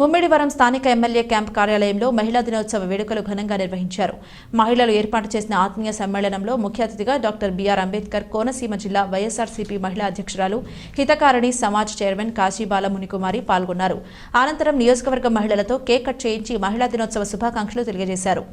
ముమ్మిడివరం స్థానిక MLA camp కార్యాలయంలో మహిళా దినోత్సవ వేడుకలు ఘనంగా నిర్వహించారు. మహిళలు ఏర్పాటు చేసిన ఆత్మీయ సమ్మేళనంలో ముఖ్య అతిథిగా డాక్టర్ బిఆర్ అంబేద్కర్ కోనసీమ జిల్లా వైఎస్ఆర్సీపీ మహిళా అధ్యక్షురాలు హితకారిణి సమాజ్ చైర్మన్ కాశీబాల మునికుమారి పాల్గొన్నారు. అనంతరం నియోజకవర్గ మహిళలతో కేక్ కట్ చేయించి మహిళా దినోత్సవ శుభాకాంక్షలు తెలియజేశారు.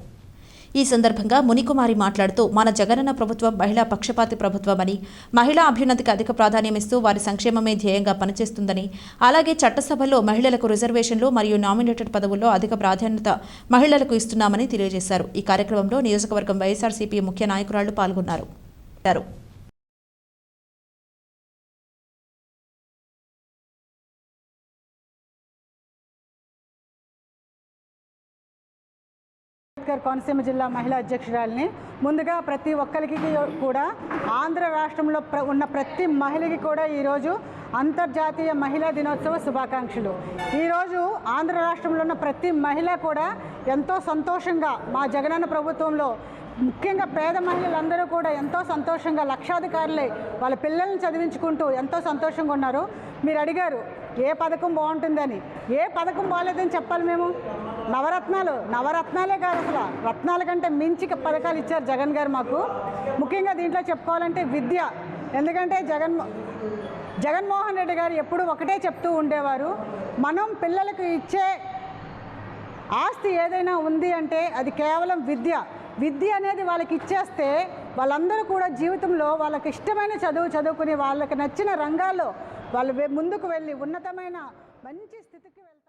ఈ సందర్భంగా మునికుమారి మాట్లాడుతూ మన జగనన్న ప్రభుత్వం మహిళా పక్షపాతి ప్రభుత్వమని మహిళా అభ్యున్నతికి అధిక ప్రాధాన్యమిస్తూ వారి సంక్షేమమే ధ్యేయంగా పనిచేస్తుందని అలాగే చట్టసభల్లో మహిళలకు రిజర్వేషన్లు మరియు నామినేటెడ్ పదవుల్లో అధిక ప్రాధాన్యత మహిళలకు ఇస్తున్నామని తెలియజేశారు. ఈ కార్యక్రమంలో నియోజకవర్గం వైఎస్ఆర్సీపీ ముఖ్య నాయకురాళ్ళు పాల్గొన్నారు. అంబేద్కర్ కోనసీమ జిల్లా మహిళా అధ్యక్షురాలిని. ముందుగా ప్రతి ఒక్కరికి కూడా ఆంధ్ర రాష్ట్రంలో ప్ర ఉన్న ప్రతి మహిళకి కూడా ఈరోజు అంతర్జాతీయ మహిళా దినోత్సవ శుభాకాంక్షలు. ఈరోజు ఆంధ్ర రాష్ట్రంలో ఉన్న ప్రతి మహిళ కూడా ఎంతో సంతోషంగా మా జగనన్న ప్రభుత్వంలో ముఖ్యంగా పేద మహిళలందరూ కూడా ఎంతో సంతోషంగా లక్షాధికారులై వాళ్ళ పిల్లల్ని చదివించుకుంటూ ఎంతో సంతోషంగా ఉన్నారు. మీరు అడిగారు ఏ పథకం బాగుంటుందని? ఏ పథకం బాగాలేదని చెప్పాలి మేము? నవరత్నాలు. నవరత్నాలే కాదు అసలు. రత్నాల కంటే మించి పథకాలు ఇచ్చారు జగన్ గారు మాకు. ముఖ్యంగా దీంట్లో చెప్పుకోవాలంటే విద్య. ఎందుకంటే జగన్ జగన్మోహన్ రెడ్డి గారు ఎప్పుడు ఒకటే చెప్తూ ఉండేవారు. మనం పిల్లలకు ఇచ్చే ఆస్తి ఏదైనా ఉంది అంటే అది కేవలం విద్య. విద్య అనేది వాళ్ళకి ఇచ్చేస్తే వాళ్ళందరూ కూడా జీవితంలో వాళ్ళకి ఇష్టమైన చదువు చదువుకుని వాళ్ళకి నచ్చిన రంగాల్లో వాళ్ళు ముందుకు వెళ్ళి ఉన్నతమైన మంచి స్థితికి వెళ్తారు.